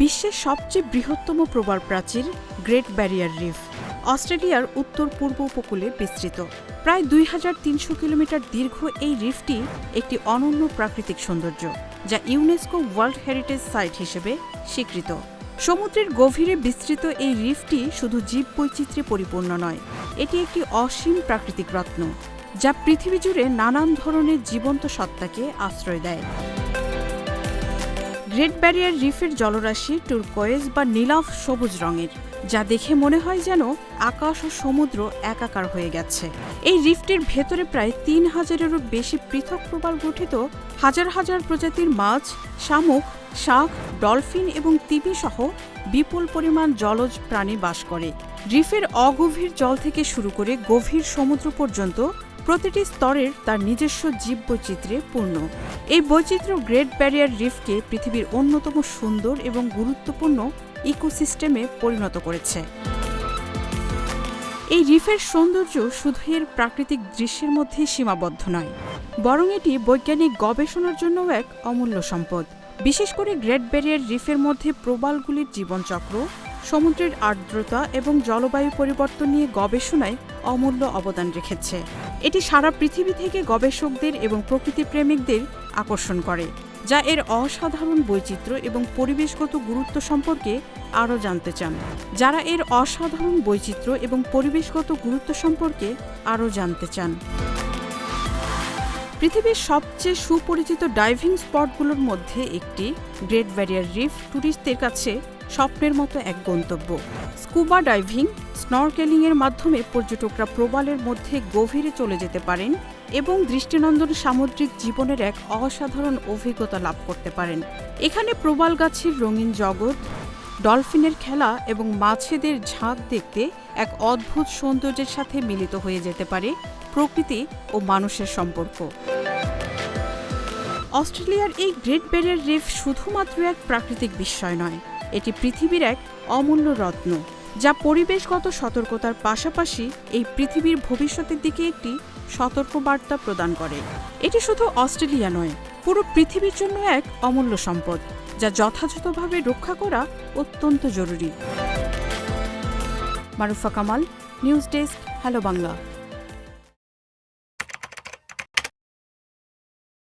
বিশ্বের সবচেয়ে বৃহত্তম প্রবাল প্রাচীর গ্রেট ব্যারিয়ার রিফ, অস্ট্রেলিয়ার উত্তর পূর্ব উপকূলে বিস্তৃত। প্রায় দুই হাজার তিনশো কিলোমিটার দীর্ঘ এই রিফটি একটি অনন্য প্রাকৃতিক সৌন্দর্য, যা ইউনেস্কো ওয়ার্ল্ড হেরিটেজ সাইট হিসেবে স্বীকৃত। সমুদ্রের গভীরে বিস্তৃত এই রিফটি শুধু জীববৈচিত্র্যে পরিপূর্ণ নয়, এটি একটি অসীম প্রাকৃতিক রত্ন, যা পৃথিবী জুড়ে নানান ধরনের জীবন্ত সত্তাকে আশ্রয় দেয়। গ্রেট ব্যারিয়ার রিফের জলরাশি টুরকয়েজ বা নীলাভ সবুজ রঙের, যা দেখে মনে হয় যেন আকাশ ও সমুদ্র একাকার হয়ে গেছে। এই রিফটের ভেতরে প্রায় তিন হাজারেরও বেশি পৃথক প্রবাল গঠিত হাজার হাজার প্রজাতির মাছ, শামুক, শাক, ডলফিন এবং তিমি সহ বিপুল পরিমাণ জলজ প্রাণী বাস করে। রিফের অগভীর জল থেকে শুরু করে গভীর সমুদ্র পর্যন্ত প্রতিটি স্তরের তার নিজস্ব জীববৈচিত্র্যে পূর্ণ। এই বৈচিত্র্য গ্রেট ব্যারিয়ার রিফকে পৃথিবীর অন্যতম সুন্দর এবং গুরুত্বপূর্ণ ইকোসিস্টেমে পরিণত করেছে। এই রিফের সৌন্দর্য শুধু এর প্রাকৃতিক দৃশ্যের মধ্যে সীমাবদ্ধ নয়, বরং এটি বৈজ্ঞানিক গবেষণার জন্য এক অমূল্য সম্পদ। বিশেষ করে গ্রেট ব্যারিয়ার রিফের মধ্যে প্রবালগুলির জীবনচক্র, সমুদ্রের আর্দ্রতা এবং জলবায়ু পরিবর্তন নিয়ে গবেষণায় অমূল্য অবদান রেখেছে। এটি সারা পৃথিবী থেকে গবেষকদের এবং প্রকৃতিপ্রেমিকদের আকর্ষণ করে, যা এর অসাধারণ বৈচিত্র্য এবং পরিবেশগত গুরুত্ব সম্পর্কে আরও জানতে চান। যারা এর অসাধারণ বৈচিত্র্য এবং পরিবেশগত গুরুত্ব সম্পর্কে আরও জানতে চান। পৃথিবীর সবচেয়ে সুপরিচিত ডাইভিং স্পটগুলোর মধ্যে একটি গ্রেট ব্যারিয়ার রিফ ট্যুরিস্টদের কাছে স্বপ্নের মতো এক গন্তব্য। স্কুবা ডাইভিং স্নরকেলিং এর মাধ্যমে পর্যটকরা প্রবালের মধ্যে গভীরে চলে যেতে পারেন এবং দৃষ্টিনন্দন সামুদ্রিক জীবনের এক অসাধারণ অভিজ্ঞতা লাভ করতে পারেন। এখানে প্রবাল গাছের রঙিন জগৎ, ডলফিনের খেলা এবং মাছেদের ঝাঁক দেখতে এক অদ্ভুত সৌন্দর্যের সাথে মিলিত হয়ে যেতে পারে প্রকৃতি ও মানুষের সম্পর্ক। অস্ট্রেলিয়ার এই গ্রেট ব্যারিয়ার রিফ শুধুমাত্র এক প্রাকৃতিক বিস্ময় নয় এটি পৃথিবীর এক অমূল্য রত্ন, যা পরিবেশগত সতর্কতার পাশাপাশি এই পৃথিবীর ভবিষ্যতের দিকে একটি সতর্ক বার্তা প্রদান করে। এটি শুধু অস্ট্রেলিয়া নয়, পুরো পৃথিবীর জন্য এক অমূল্য সম্পদ, যা যথাযথভাবে রক্ষা করা অত্যন্ত জরুরি। Marufa Kamal, news desk, hello Bangla.